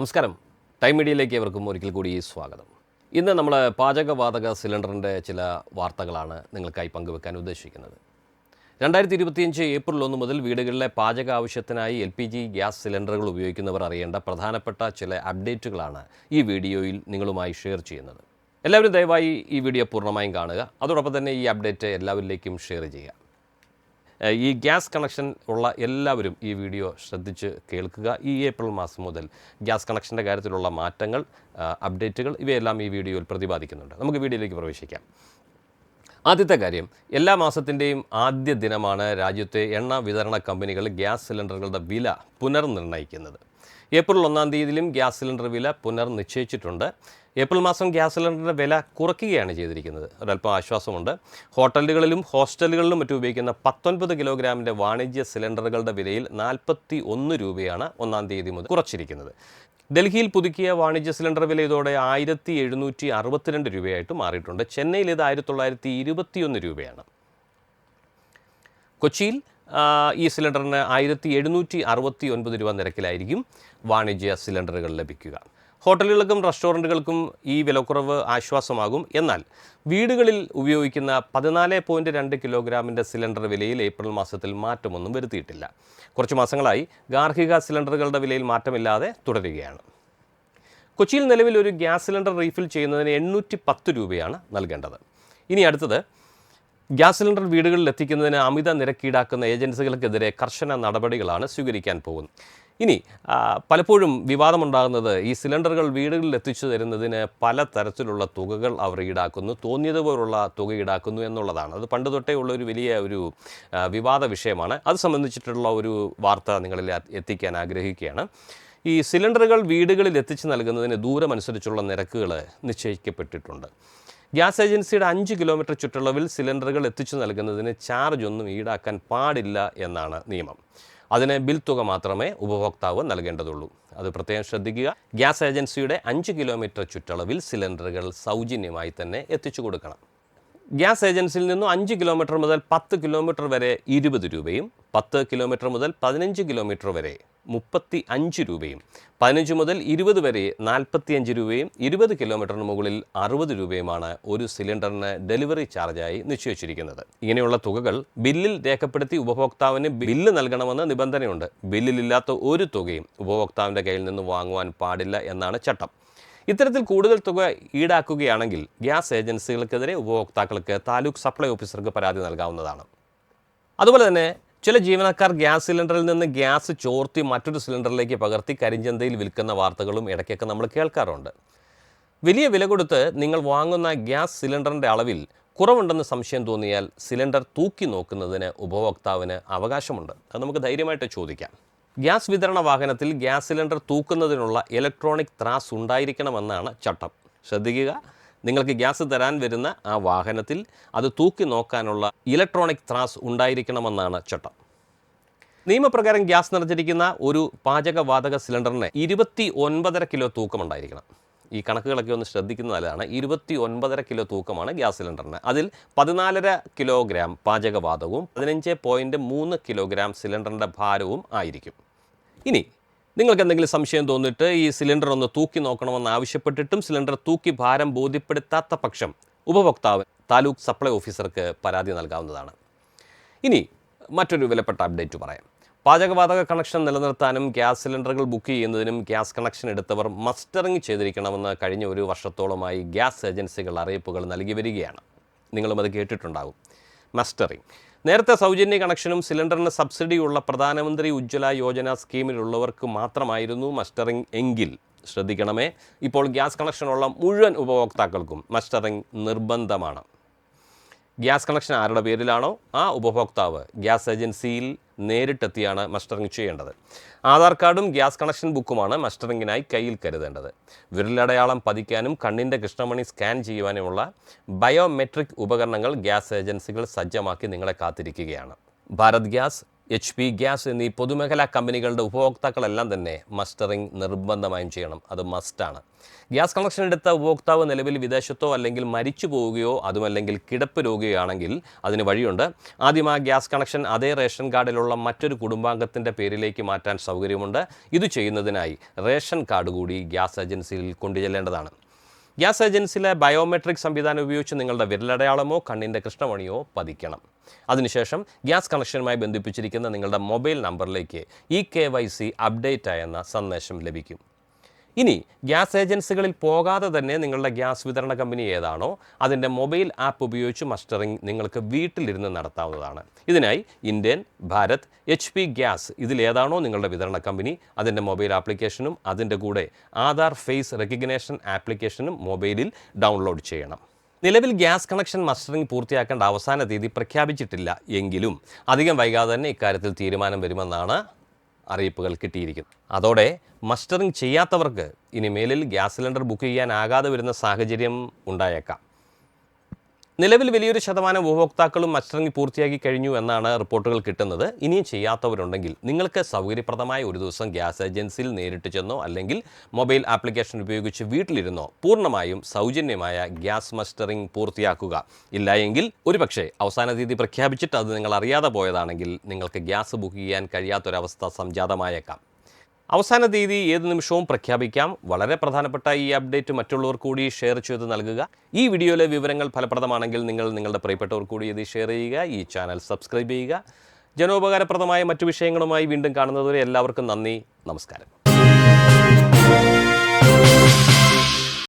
നമസ്കാരം. ടൈം മീഡിയയിലേക്ക് ഏവർക്കും ഒരിക്കൽ കൂടി സ്വാഗതം. ഇന്ന് നമ്മൾ പാചകവാതക സിലിണ്ടറിന്റെ ചില വാർത്തകളാണ് നിങ്ങൾക്കായി പങ്കുവെക്കാൻ ഉദ്ദേശിക്കുന്നത്. രണ്ടായിരത്തി ഇരുപത്തിയഞ്ച് ഏപ്രിൽ ഒന്ന് മുതൽ വീടുകളിലെ പാചക ആവശ്യത്തിനായി എൽ പി ജി ഗ്യാസ് സിലിണ്ടറുകൾ ഉപയോഗിക്കുന്നവർ അറിയേണ്ട പ്രധാനപ്പെട്ട ചില അപ്ഡേറ്റുകളാണ് ഈ വീഡിയോയിൽ നിങ്ങളുമായി ഷെയർ ചെയ്യുന്നത്. എല്ലാവരും ദയവായി ഈ വീഡിയോ പൂർണമായും കാണുക. അതോടൊപ്പം തന്നെ ഈ അപ്ഡേറ്റ് എല്ലാവരിലേക്കും ഷെയർ ചെയ്യുക. ഈ ഗ്യാസ് കണക്ഷൻ ഉള്ള എല്ലാവരും ഈ വീഡിയോ ശ്രദ്ധിച്ച് കേൾക്കുക. ഈ ഏപ്രിൽ മാസം മുതൽ ഗ്യാസ് കണക്ഷന്റെ കാര്യത്തിലുള്ള മാറ്റങ്ങൾ അപ്ഡേറ്റുകൾ ഇവയെല്ലാം ഈ വീഡിയോയിൽ പ്രതിപാദിക്കുന്നുണ്ട്. നമുക്ക് വീഡിയോയിലേക്ക് പ്രവേശിക്കാം. ആദ്യത്തെ കാര്യം എല്ലാ മാസത്തിന്റെയും ആദ്യ ദിനമാണ് രാജ്യത്തെ എണ്ണ വിതരണ കമ്പനികൾ ഗ്യാസ് സിലിണ്ടറുകളുടെ വില പുനർനിർണയിക്കുന്നത്. ഏപ്രിൽ ഒന്നാം തീയതിയിലും ഗ്യാസ് സിലിണ്ടർ വില പുനർനിശ്ചയിച്ചിട്ടുണ്ട്. ഏപ്രിൽ മാസം ഗ്യാസ് സിലിണ്ടറിന്റെ വില കുറയ്ക്കുകയാണ് ചെയ്തിരിക്കുന്നത്. ഒരല്പം ആശ്വാസമുണ്ട്. ഹോട്ടലുകളിലും ഹോസ്റ്റലുകളിലും മറ്റും ഉപയോഗിക്കുന്ന പത്തൊൻപത് കിലോഗ്രാമിന്റെ വാണിജ്യ സിലിണ്ടറുകളുടെ വിലയിൽ നാൽപ്പത്തി ഒന്ന് രൂപയാണ് ഒന്നാം തീയതി മുതൽ കുറച്ചിരിക്കുന്നത്. ഡൽഹിയിൽ പുതുക്കിയ വാണിജ്യ സിലിണ്ടർ വില ഇതോടെ ആയിരത്തി എഴുന്നൂറ്റി അറുപത്തിരണ്ട് രൂപയായിട്ട് മാറിയിട്ടുണ്ട്. ചെന്നൈയിൽ ഇത് ആയിരത്തി തൊള്ളായിരത്തി ഇരുപത്തിയൊന്ന് രൂപയാണ്. കൊച്ചിയിൽ ഈ സിലിണ്ടറിന് ആയിരത്തി എഴുന്നൂറ്റി അറുപത്തി ഒൻപത് രൂപ നിരക്കിലായിരിക്കും വാണിജ്യ സിലിണ്ടറുകൾ ലഭിക്കുക. ഹോട്ടലുകൾക്കും റെസ്റ്റോറന്റുകൾക്കും ഈ വിലക്കുറവ് ആശ്വാസമാകും. എന്നാൽ വീടുകളിൽ ഉപയോഗിക്കുന്ന പതിനാല് പോയിന്റ് രണ്ട് കിലോഗ്രാമിന്റെ സിലിണ്ടർ വിലയിൽ ഏപ്രിൽ മാസത്തിൽ മാറ്റമൊന്നും വരുത്തിയിട്ടില്ല. കുറച്ച് മാസങ്ങളായി ഗാർഹിക സിലിണ്ടറുകളുടെ വിലയിൽ മാറ്റമില്ലാതെ തുടരുകയാണ്. കൊച്ചിയിൽ നിലവിൽ ഒരു ഗ്യാസ് സിലിണ്ടർ റീഫിൽ ചെയ്യുന്നതിന് എണ്ണൂറ്റി പത്ത് രൂപയാണ് നൽകേണ്ടത്. ഇനി അടുത്തത് ഗ്യാസ് സിലിണ്ടർ വീടുകളിൽ എത്തിക്കുന്നതിന് അമിത നിരക്ക് ഈടാക്കുന്ന ഏജൻസികൾക്കെതിരെ കർശന നടപടികളാണ് സ്വീകരിക്കാൻ പോകുന്നത്. ഇനി പലപ്പോഴും വിവാദമുണ്ടാകുന്നത് ഈ സിലിണ്ടറുകൾ വീടുകളിൽ എത്തിച്ചു തരുന്നതിന് പല തരത്തിലുള്ള തുകകൾ അവർ ഈടാക്കുന്നു തോന്നിയതുപോലുള്ള തുക ഈടാക്കുന്നു എന്നുള്ളതാണ്. അത് പണ്ട് തൊട്ടേ ഉള്ള ഒരു വലിയ ഒരു വിവാദ വിഷയമാണ്. അത് സംബന്ധിച്ചിട്ടുള്ള ഒരു വാർത്ത നിങ്ങളിൽ എത്തിക്കാൻ ആഗ്രഹിക്കുകയാണ്. ഈ സിലിണ്ടറുകൾ വീടുകളിൽ എത്തിച്ചു നൽകുന്നതിന് ദൂരമനുസരിച്ചുള്ള നിരക്കുകൾ നിശ്ചയിക്കപ്പെട്ടിട്ടുണ്ട്. ഗ്യാസ് ഏജൻസിയുടെ അഞ്ച് കിലോമീറ്റർ ചുറ്റളവിൽ സിലിണ്ടറുകൾ എത്തിച്ചു നൽകുന്നതിന് ചാർജ് ഒന്നും ഈടാക്കാൻ പാടില്ല എന്നാണ് നിയമം. അതിന് ബിൽ തുക മാത്രമേ ഉപഭോക്താവ് നൽകേണ്ടതുള്ളൂ. അത് പ്രത്യേകം ശ്രദ്ധിക്കുക. ഗ്യാസ് ഏജൻസിയുടെ അഞ്ച് കിലോമീറ്റർ ചുറ്റളവിൽ സിലിണ്ടറുകൾ സൗജന്യമായി തന്നെ എത്തിച്ചു കൊടുക്കണം. ഗ്യാസ് ഏജൻസിയിൽ നിന്നും അഞ്ച് കിലോമീറ്റർ മുതൽ പത്ത് കിലോമീറ്റർ വരെ ഇരുപത് രൂപയും പത്ത് കിലോമീറ്റർ മുതൽ പതിനഞ്ച് കിലോമീറ്റർ വരെ മുപ്പത്തി അഞ്ച് രൂപയും പതിനഞ്ച് മുതൽ ഇരുപത് വരെ നാൽപ്പത്തി അഞ്ച് രൂപയും ഇരുപത് കിലോമീറ്ററിന് മുകളിൽ അറുപത് രൂപയുമാണ് ഒരു സിലിണ്ടറിന് ഡെലിവറി ചാർജായി നിശ്ചയിച്ചിരിക്കുന്നത്. ഇങ്ങനെയുള്ള തുകകൾ ബില്ലിൽ രേഖപ്പെടുത്തി ഉപഭോക്താവിന് ബില്ല് നൽകണമെന്ന് നിബന്ധനയുണ്ട്. ബില്ലിലില്ലാത്ത ഒരു തുകയും ഉപഭോക്താവിന്റെ കയ്യിൽ നിന്ന് വാങ്ങുവാൻ പാടില്ല എന്നാണ് ചട്ടം. ഇത്തരത്തിൽ കൂടുതൽ തുക ഈടാക്കുകയാണെങ്കിൽ ഗ്യാസ് ഏജൻസികൾക്കെതിരെ ഉപഭോക്താക്കൾക്ക് താലൂക്ക് സപ്ലൈ ഓഫീസർക്ക് പരാതി നൽകാവുന്നതാണ്. അതുപോലെ തന്നെ ചില ജീവനക്കാർ ഗ്യാസ് സിലിണ്ടറിൽ നിന്ന് ഗ്യാസ് ചോർത്തി മറ്റൊരു സിലിണ്ടറിലേക്ക് പകർത്തി കരിഞ്ചന്തയിൽ വിൽക്കുന്ന വാർത്തകളും ഇടയ്ക്കൊക്കെ നമ്മൾ കേൾക്കാറുണ്ട്. വലിയ വില കൊടുത്ത് നിങ്ങൾ വാങ്ങുന്ന ഗ്യാസ് സിലിണ്ടറിന്റെ അളവിൽ കുറവുണ്ടെന്ന് സംശയം തോന്നിയാൽ സിലിണ്ടർ തൂക്കി നോക്കുന്നതിന് ഉപഭോക്താവിന് അവകാശമുണ്ട്. അത് നമുക്ക് ധൈര്യമായിട്ട് ചോദിക്കാം. ഗ്യാസ് വിതരണ വാഹനത്തിൽ ഗ്യാസ് സിലിണ്ടർ തൂക്കുന്നതിനുള്ള ഇലക്ട്രോണിക് ത്രാസ് ഉണ്ടായിരിക്കണമെന്നാണ് ചട്ടം. ശ്രദ്ധിക്കുക നിങ്ങൾക്ക് ഗ്യാസ് തരാൻ വരുന്ന ആ വാഹനത്തിൽ അത് തൂക്കി നോക്കാനുള്ള ഇലക്ട്രോണിക് ത്രാസ് ഉണ്ടായിരിക്കണമെന്നാണ് ചട്ടം. നിയമപ്രകാരം ഗ്യാസ് നിറഞ്ഞിരിക്കുന്ന ഒരു പാചകവാതക സിലിണ്ടറിന് ഇരുപത്തി ഒൻപതര കിലോ തൂക്കമുണ്ടായിരിക്കണം. ഈ കണക്കുകളൊക്കെ ഒന്ന് ശ്രദ്ധിക്കുന്നത് നല്ലതാണ്. ഇരുപത്തി ഒൻപതര കിലോ തൂക്കമാണ് ഗ്യാസ് സിലിണ്ടറിന്. അതിൽ പതിനാലര കിലോഗ്രാം പാചകവാതകവും പതിനഞ്ച് പോയിന്റ് മൂന്ന് കിലോഗ്രാം സിലിണ്ടറിന്റെ ഭാരവും ആയിരിക്കും. ഇനി നിങ്ങൾക്ക് എന്തെങ്കിലും സംശയം തോന്നിയിട്ട് ഈ സിലിണ്ടർ ഒന്ന് തൂക്കി നോക്കണമെന്ന് ആവശ്യപ്പെട്ടിട്ടും സിലിണ്ടർ തൂക്കി ഭാരം ബോധ്യപ്പെടുത്താത്ത പക്ഷം ഉപഭോക്താവ് താലൂക്ക് സപ്ലൈ ഓഫീസർക്ക് പരാതി നൽകാവുന്നതാണ്. ഇനി മറ്റൊരു വിലപ്പെട്ട അപ്ഡേറ്റ് പറയാം. പാചകവാതക കണക്ഷൻ നിലനിർത്താനും ഗ്യാസ് സിലിണ്ടറുകൾ ബുക്ക് ചെയ്യുന്നതിനും ഗ്യാസ് കണക്ഷൻ എടുത്തവർ മസ്റ്ററിംഗ് ചെയ്തിരിക്കണമെന്ന് കഴിഞ്ഞ ഒരു വർഷത്തോളമായി ഗ്യാസ് ഏജൻസികൾ അറിയിപ്പുകൾ നൽകി വരികയാണ്. നിങ്ങളും അത് കേട്ടിട്ടുണ്ടാകും. മസ്റ്ററിംഗ് നേരത്തെ സൗജന്യ കണക്ഷനും സിലിണ്ടറിന് സബ്സിഡിയുള്ള പ്രധാനമന്ത്രി ഉജ്ജ്വല യോജന സ്കീമിലുള്ളവർക്ക് മാത്രമായിരുന്നു മസ്റ്ററിംഗ് എങ്കിൽ. ശ്രദ്ധിക്കണമേ ഇപ്പോൾ ഗ്യാസ് കണക്ഷനുള്ള മുഴുവൻ ഉപഭോക്താക്കൾക്കും മസ്റ്ററിംഗ് നിർബന്ധമാണ്. ഗ്യാസ് കണക്ഷൻ ആരുടെ പേരിലാണോ? ആ ഉപഭോക്താവ് ഗ്യാസ് ഏജൻസിയിൽ നേരിട്ടെത്തിയാണ് മസ്റ്ററിംഗ് ചെയ്യേണ്ടത്. ആധാർ കാർഡും ഗ്യാസ് കണക്ഷൻ ബുക്കുമാണ് മസ്റ്ററിങ്ങിനായി കയ്യിൽ കരുതേണ്ടത്. വിരലടയാളം പതിക്കാനും കണ്ണിന്റെ കൃഷ്ണമണി സ്കാൻ ചെയ്യുവാനുമുള്ള ബയോമെട്രിക് ഉപകരണങ്ങൾ ഗ്യാസ് ഏജൻസികൾ സജ്ജമാക്കി നിങ്ങളെ കാത്തിരിക്കുകയാണ്. Bharat gas H P gas എന്നീ പൊതുമേഖലാ കമ്പനികളുടെ ഉപഭോക്താക്കളെല്ലാം തന്നെ മസ്റ്ററിംഗ് നിർബന്ധമായും ചെയ്യണം. അത് മസ്റ്റാണ് ഗ്യാസ് കണക്ഷൻ എടുത്ത ഉപഭോക്താവ് നിലവിൽ വിദേശത്തോ അല്ലെങ്കിൽ മരിച്ചു പോവുകയോ അതുമല്ലെങ്കിൽ കിടപ്പ് രോഗിയോ ആണെങ്കിൽ അതിന് വഴിയുണ്ട്. ആദ്യം ആ ഗ്യാസ് കണക്ഷൻ അതേ റേഷൻ കാർഡിലുള്ള മറ്റൊരു കുടുംബാംഗത്തിന്റെ പേരിലേക്ക് മാറ്റാൻ സൗകര്യമുണ്ട്. ഇത് ചെയ്യുന്നതിനായി റേഷൻ കാർഡ് കൂടി ഗ്യാസ് ഏജൻസിയിൽ കൊണ്ടുചെല്ലേണ്ടതാണ്. ഗ്യാസ് ഏജൻസിയിലെ ബയോമെട്രിക് സംവിധാനം ഉപയോഗിച്ച് നിങ്ങളുടെ വിരലടയാളമോ കണ്ണിന്റെ കൃഷ്ണമണിയോ പതിക്കണം. അതിനുശേഷം ഗ്യാസ് കണക്ഷനുമായി ബന്ധിപ്പിച്ചിരിക്കുന്ന നിങ്ങളുടെ മൊബൈൽ നമ്പറിലേക്ക് E K Y C update എന്ന സന്ദേശം ലഭിക്കും. ഇനി ഗ്യാസ് ഏജൻസികളിൽ പോകാതെ തന്നെ നിങ്ങളുടെ ഗ്യാസ് വിതരണ കമ്പനി ഏതാണോ അതിന്റെ മൊബൈൽ ആപ്പ് ഉപയോഗിച്ച് മസ്റ്ററിംഗ് നിങ്ങൾക്ക് വീട്ടിലിരുന്ന് നടത്താവുന്നതാണ്. ഇതിനായി Indian Bharat H P gas ഇതിലേതാണോ നിങ്ങളുടെ വിതരണ കമ്പനി അതിന്റെ മൊബൈൽ ആപ്ലിക്കേഷനും അതിന്റെ കൂടെ ആധാർ ഫേസ് റെക്കഗ്നേഷൻ ആപ്ലിക്കേഷനും മൊബൈലിൽ ഡൗൺലോഡ് ചെയ്യണം. നിലവിൽ ഗ്യാസ് കണക്ഷൻ മസ്റ്ററിംഗ് പൂർത്തിയാക്കേണ്ട അവസാന തീയതി പ്രഖ്യാപിച്ചിട്ടില്ല എങ്കിലും അധികം വൈകാതെ തന്നെ ഇക്കാര്യത്തിൽ തീരുമാനം വരുമെന്നാണ് അറിയിപ്പുകൾ കിട്ടിയിരിക്കുന്നത്. അതോടെ മസ്റ്ററിംഗ് ചെയ്യാത്തവർക്ക് ഇനി മേലിൽ ഗ്യാസ് സിലിണ്ടർ ബുക്ക് ചെയ്യാനാകാതെ വരുന്ന സാഹചര്യം ഉണ്ടായേക്കാം. നിലവിൽ വലിയൊരു ശതമാനം ഉപഭോക്താക്കളും മസ്റ്ററിങ് പൂർത്തിയാക്കി കഴിഞ്ഞു എന്നാണ് റിപ്പോർട്ടുകൾ കിട്ടുന്നത്. ഇനിയും ചെയ്യാത്തവരുണ്ടെങ്കിൽ നിങ്ങൾക്ക് സൗകര്യപ്രദമായ ഒരു ദിവസം ഗ്യാസ് ഏജൻസിയിൽ നേരിട്ട് ചെന്നോ അല്ലെങ്കിൽ മൊബൈൽ ആപ്ലിക്കേഷൻ ഉപയോഗിച്ച് വീട്ടിലിരുന്നോ പൂർണമായും സൗജന്യമായ ഗ്യാസ് മസ്റ്ററിങ് പൂർത്തിയാക്കുക. ഇല്ല എങ്കിൽ ഒരുപക്ഷെ അവസാന തീയതി പ്രഖ്യാപിച്ചിട്ട് അത് നിങ്ങൾ അറിയാതെ പോയതാണെങ്കിൽ നിങ്ങൾക്ക് ഗ്യാസ് ബുക്ക് ചെയ്യാൻ കഴിയാത്തൊരവസ്ഥ സംജാതമായേക്കാം. അവസാന തീയതി ഏത് നിമിഷവും പ്രഖ്യാപിക്കാം. വളരെ പ്രധാനപ്പെട്ട ഈ അപ്ഡേറ്റ് മറ്റുള്ളവർ കൂടി ഷെയർ ചെയ്ത് നൽകുക. ഈ വീഡിയോയിലെ വിവരങ്ങൾ ഫലപ്രദമാണെങ്കിൽ നിങ്ങൾ നിങ്ങളുടെ പ്രിയപ്പെട്ടവർ കൂടി ഇത് ഷെയർ ചെയ്യുക. ഈ ചാനൽ സബ്സ്ക്രൈബ് ചെയ്യുക. ജനോപകാരപ്രദമായ മറ്റു വിഷയങ്ങളുമായി വീണ്ടും കാണുന്നതുവരെ എല്ലാവർക്കും നന്ദി. നമസ്കാരം.